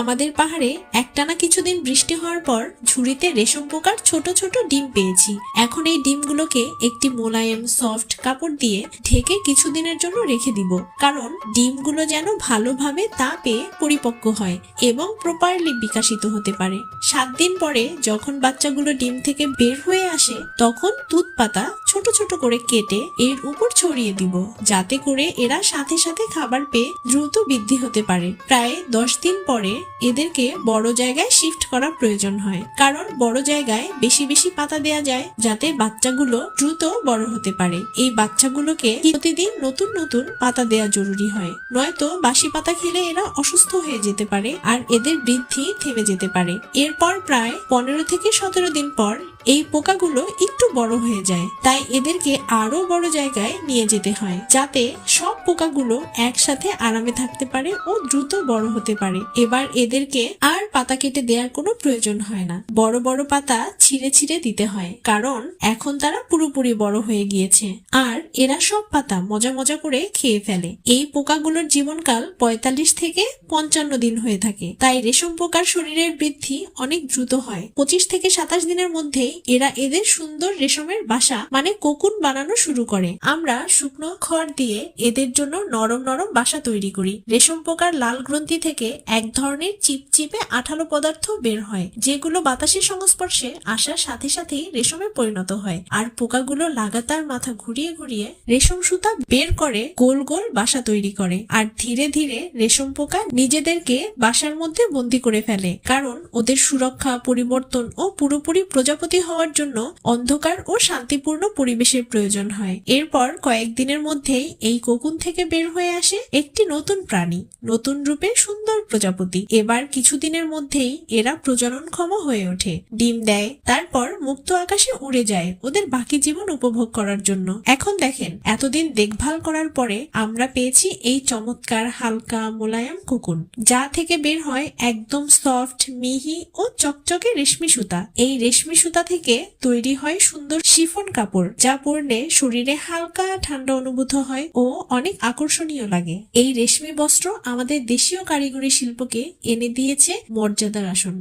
আমাদের পাহাড়ে একটানা কিছুদিন বৃষ্টি হওয়ার পর ঝুড়িতে রেশম পোকার ছোট ছোট ডিম পেয়েছি। এখন এই ডিমগুলোকে একটি মোলায়েম সফট কাপড় দিয়ে ঢেকে কিছুদিনের জন্য রেখে দিব। কারণ ডিমগুলো যেন ভালোভাবে তা পেয়ে পরিপক্ক হয় এবং প্রপারলি বিকাশিত হতে পারে। সাত দিন পরে যখন বাচ্চাগুলো ডিম থেকে বের হয়ে আসে, তখন দুধ পাতা ছোট ছোট করে কেটে এর উপর ছড়িয়ে দিব, যাতে করে এরা সাথে সাথে খাবার পেয়ে দ্রুত বৃদ্ধি হতে পারে। প্রায় দশ দিন পরে এদেরকে বড় জায়গায় শিফট করা প্রয়োজন হয়। কারণ বড় জায়গায় বেশি বেশি পাতা দেয়া যায় যাতে বাচ্চাগুলো দ্রুত বড় হতে পারে। এই বাচ্চাগুলোকে প্রতিদিন নতুন নতুন পাতা দেয়া জরুরি হয়। নয়তো বাসি পাতা খেলে এরা অসুস্থ হয়ে যেতে পারে আর এদের বৃদ্ধি থেমে যেতে পারে। এরপর প্রায় পনেরো থেকে সতেরো দিন পর এই পোকাগুলো একটু বড় হয়ে যায়। তাই এদেরকে আরও বড় জায়গায় নিয়ে যেতে হয়। যাতে সব পোকাগুলো একসাথে আরামে থাকতে পারে ও দ্রুত বড় হতে পারে। এবার এদেরকে আর পাতা কেটে দেওয়ার কোনো প্রয়োজন হয় না। বড় বড় পাতা ছিঁড়ে ছিঁড়ে দিতে হয়, কারণ এখন তারা পুরোপুরি বড় হয়ে গিয়েছে। আর এরা সব পাতা মজা মজা করে খেয়ে ফেলে। এই পোকাগুলোর জীবনকাল পঁয়তাল্লিশ থেকে পঞ্চান্ন দিন হয়ে থাকে। তাই রেশম পোকার শরীরের বৃদ্ধি অনেক দ্রুত হয়। পঁচিশ থেকে সাতাশ দিনের মধ্যেই এরা এদের সুন্দর রেশমের বাসা মানে কোকুন বানানো শুরু করে। আমরা শুকনো খড় দিয়ে এদের জন্য নরম নরম বাসা তৈরি করি। রেশম পোকার লাল গ্রন্থি থেকে এক ধরনের চিপচিপে আঠালো পদার্থ বের হয়, যেগুলো বাতাসের সংস্পর্শে আসার সাথে সাথেই রেশমে পরিণত হয়। আর পোকাগুলো লাগাতার মাথা ঘুরিয়ে ঘুরিয়ে রেশম সুতা বের করে গোল গোল বাসা তৈরি করে আর ধীরে ধীরে রেশম পোকা নিজেদেরকে বাসার মধ্যে বন্দি করে ফেলে। কারণ ওদের সুরক্ষা, পরিবর্তন ও পুরোপুরি প্রজাপতি হওয়ার জন্য অন্ধকার ও শান্তিপূর্ণ পরিবেশের প্রয়োজন হয়। এরপর কয়েকদিনের মধ্যেই এই কোকুন থেকে বের হয়ে আসে একটি নতুন প্রাণী, নতুন রূপে সুন্দর প্রজাপতি। এবার কিছুদিনের মধ্যেই এরা প্রজননক্ষম হয়ে ওঠে, ডিম দেয়, তারপর মুক্ত আকাশে উড়ে যায় ওদের বাকি জীবন উপভোগ করার জন্য। এখন দেখেন, এতদিন দেখভাল করার পরে আমরা পেয়েছি এই চমৎকার হালকা মোলায়েম কোকুন যা থেকে বের হয় একদম সফট, মিহি ও চকচকে রেশমি সুতা। এই রেশমি সুতা থেকে তৈরি হয় সুন্দর শিফন কাপড়, যা পরলে শরীরে হালকা ঠান্ডা অনুভূত হয় ও অনেক আকর্ষণীয় লাগে। এই রেশমি বস্ত্র আমাদের দেশীয় কারিগরি শিল্পকে এনে দিয়েছে মর্যাদার আসন।